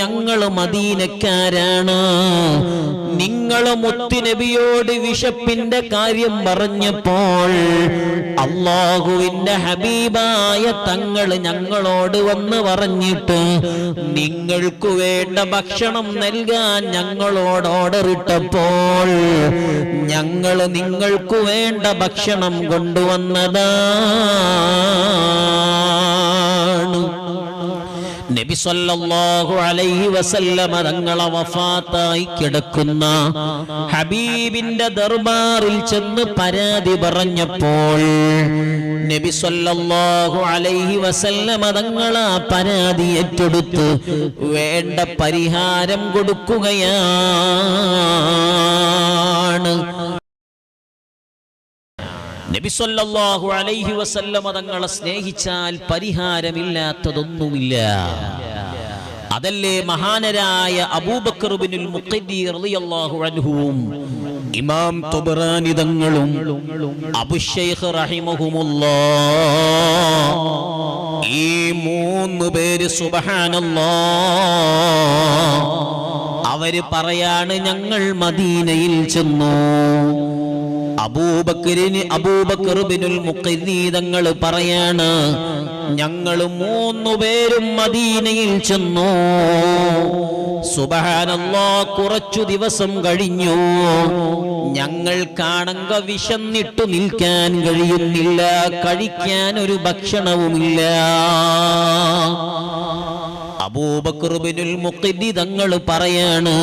ഞങ്ങൾ മദീനക്കാരാണ്. നിങ്ങൾ മുത്തുനബിയോട് വിശപ്പിന്റെ കാര്യം പറഞ്ഞപ്പോൾ അള്ളാഹുവിന്റെ ഹബീബായ തങ്ങൾ ഞങ്ങളോട് വന്ന് പറഞ്ഞിട്ട് നിങ്ങൾക്ക് വേണ്ട ഭക്ഷണം നൽകാൻ ഞങ്ങളോട് ഓർഡർ ഇട്ടപ്പോൾ ഞങ്ങൾ നിങ്ങൾക്ക് വേണ്ട ഭക്ഷണം കൊണ്ടുവന്നതാണ്. നബി സല്ലല്ലാഹു അലൈഹി വസല്ലമ തങ്ങളെ വഫാത്തായി കിടക്കുന്ന ഹബീബിന്റെ ദർബാറിൽ ചെന്ന് പരാതി പറഞ്ഞപ്പോൾ നബി സല്ലല്ലാഹു അലൈഹി വസല്ലമ തങ്ങളെ പരാതി ഏറ്റെടുത്ത് വേണ്ട പരിഹാരം കൊടുക്കുകയാണ്. നബി സല്ലല്ലാഹു അലൈഹി വസല്ലമ തങ്ങളെ സ്നേഹിച്ചാൽ പരിഹാരമില്ലാത്തതൊന്നുമില്ല. അതല്ലേ മഹാനരായ അബൂബക്കർ ബിനുൽ മുഖദ്ദി റളിയല്ലാഹു അൻഹുവും ഇമാം തങ്ങളും ഈ മൂന്ന് പേര് അവർ പറയാണ് ഞങ്ങൾ മദീനയിൽ ചെന്നു. അബൂബക്കറിന് അബൂബക്കർ ബിനുൽ മുഖരീതങ്ങൾ പറയാണ് ഞങ്ങൾ മൂന്നു പേരും മദീനയിൽ ചെന്നു. സുബഹാനല്ലാ കുറച്ചു ദിവസം കഴിഞ്ഞു. ഞങ്ങൾ കാണങ്ക വിശന്നിട്ടു നിൽക്കാൻ കഴിയുന്നില്ല കഴിക്കാൻ ഒരു ഭക്ഷണവുമില്ല. അബൂബക്കർ ബിനുൽ മുഖരി തങ്ങൾ പറയാണ്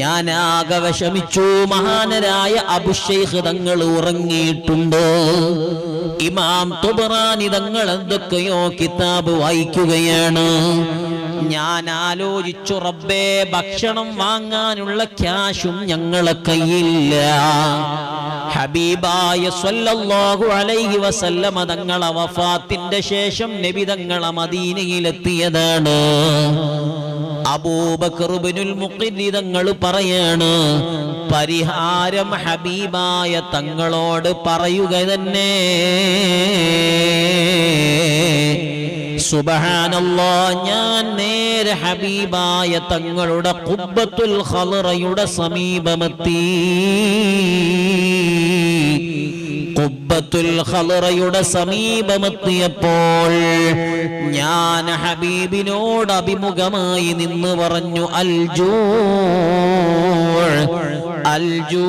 ഞാൻ ആകെ വിഷമിച്ചു. മഹാനരായ അബുഷൈഖ് തങ്ങൾ ഉറങ്ങിയിട്ടുണ്ട്. ഇമാം തുബറാനി തങ്ങൾ എന്തൊക്കെയോ കിതാബ് വായിക്കുകയാണ്. ഞാൻ ആലോചിച്ചു റബ്ബേ ഭക്ഷണം വാങ്ങാനുള്ള ക്യാഷും ഞങ്ങളെ കയ്യില്ല ഹബീബായ സ്വല്ലല്ലാഹു അലൈഹി വസല്ലമ തങ്ങളെ വഫാത്തിന്റെ ശേഷം നബി തങ്ങളെ മദീനയിലെത്തിയതാണ്. അബൂബക്കറുബിനുൽ മുഖരി തങ്ങൾ പറയാണ് പരിഹാരം ഹബീബായ തങ്ങളോട് പറയുക തന്നെ. സുബഹാനല്ലോ ഞാൻ നേരെ ഹബീബായ തങ്ങളുടെ കുബ്ബത്തുൽ ഹലറയുടെ സമീപമെത്തി. കുബ്ബത്തുൽ ഖലറയുടെ സമീപമെത്തിയപ്പോൾ ഞാൻ ഹബീബിനോട് അഭിമുഖമായി നിന്ന് പറഞ്ഞു അൽജൂ അൽജൂ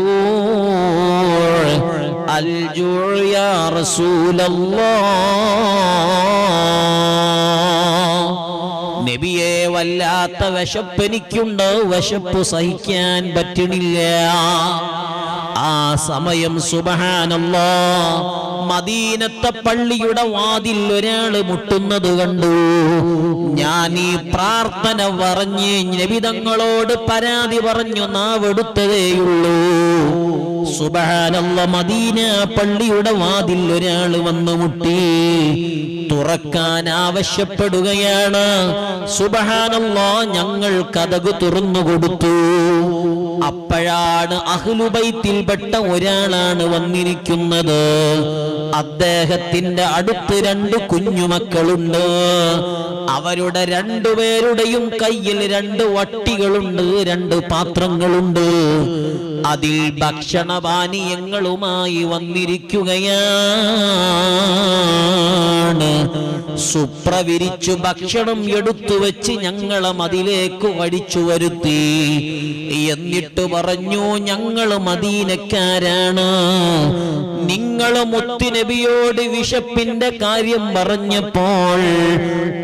അൽജൂ യാ റസൂലല്ലാഹ്. നബിയെ വല്ലാത്ത വിശപ്പെനിക്കുണ്ട് വിശപ്പ് സഹിക്കാൻ പറ്റണില്ല. ആ സമയം സുബഹാനല്ലോ. മദീനത്തെ പള്ളിയുടെ വാതിൽ ഒരാൾ മുട്ടുന്നത് കണ്ടു. ഞാൻ ഈ പ്രാർത്ഥന പറഞ്ഞ് നബിതങ്ങളോട് പരാതി പറഞ്ഞു നാവെടുത്തതേയുള്ളൂ സുബഹാനല്ല മദീന പള്ളിയുടെ വാതിൽ ഒരാൾ വന്നു മുട്ടി. തുറക്കാൻ ആവശ്യപ്പെടുകയാണ്. സുബഹാനല്ല ഞങ്ങൾ കഥകു തുറന്നു കൊടുത്തു. അപ്പോഴാണ് അഹ്ലുബൈത്തിൽപ്പെട്ട ഒരാളാണ് വന്നിരിക്കുന്നത്. അദ്ദേഹത്തിന്റെ അടുത്ത് രണ്ട് കുഞ്ഞുമക്കളുണ്ട്. അവരുടെ രണ്ടുപേരുടെയും കയ്യിൽ രണ്ട് വട്ടികളുണ്ട് രണ്ട് പാത്രങ്ങളുണ്ട്. അതിൽ ഭക്ഷണപാനീയങ്ങളുമായി വന്നിരിക്കുകയാണ്. സുപ്രവിരിച്ചു ഭക്ഷണം എടുത്തു വെച്ച് ഞങ്ങളെ മതിലേക്ക് വടിച്ചു വരുത്തി. എന്നിട്ട് പറഞ്ഞു ഞങ്ങൾ മദീനക്കാരാണ്. നിങ്ങൾ മുത്തുനബിയോട് വിശപ്പിന്റെ കാര്യം പറഞ്ഞപ്പോൾ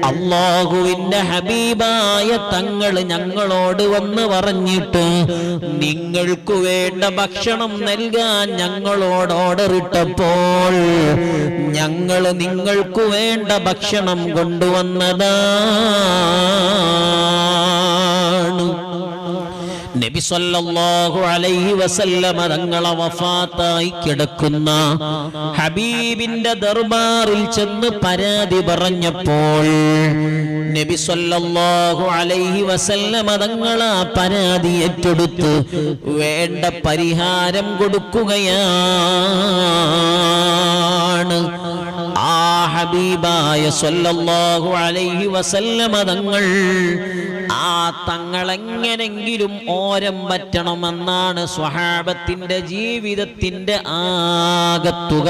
അള്ളാഹുവിന്റെ ഹബീബായ തങ്ങൾ ഞങ്ങളോട് വന്ന് പറഞ്ഞിട്ട് നിങ്ങൾക്ക് വേണ്ട ഭക്ഷണം നൽകാൻ ഞങ്ങളോട് ഓർഡർ ഇട്ടപ്പോൾ ഞങ്ങൾ നിങ്ങൾക്ക് വേണ്ട ഭക്ഷണം കൊണ്ടുവന്നതാണ് നബി സല്ലല്ലാഹു അലൈഹി വസല്ലമ തങ്ങളെ വഫാത്തായി കിടക്കുന്ന ഹബീബിന്റെ ദർബാറിൽ ചെന്ന് പരാതി പറഞ്ഞപ്പോൾ നബി സല്ലല്ലാഹു അലൈഹി വസല്ലമ തങ്ങളെ പരാതി ഏറ്റെടുത്ത് വേണ്ട പരിഹാരം കൊടുക്കുകയാണ്. ആ ഹബീബായ സല്ലല്ലാഹു അലൈഹി വസല്ലമ തങ്ങൾ തങ്ങളെങ്ങനെങ്കിലും ഓരം പറ്റണമെന്നാണ് സ്വഹാബത്തിന്റെ ജീവിതത്തിന്റെ ആകത്തുക.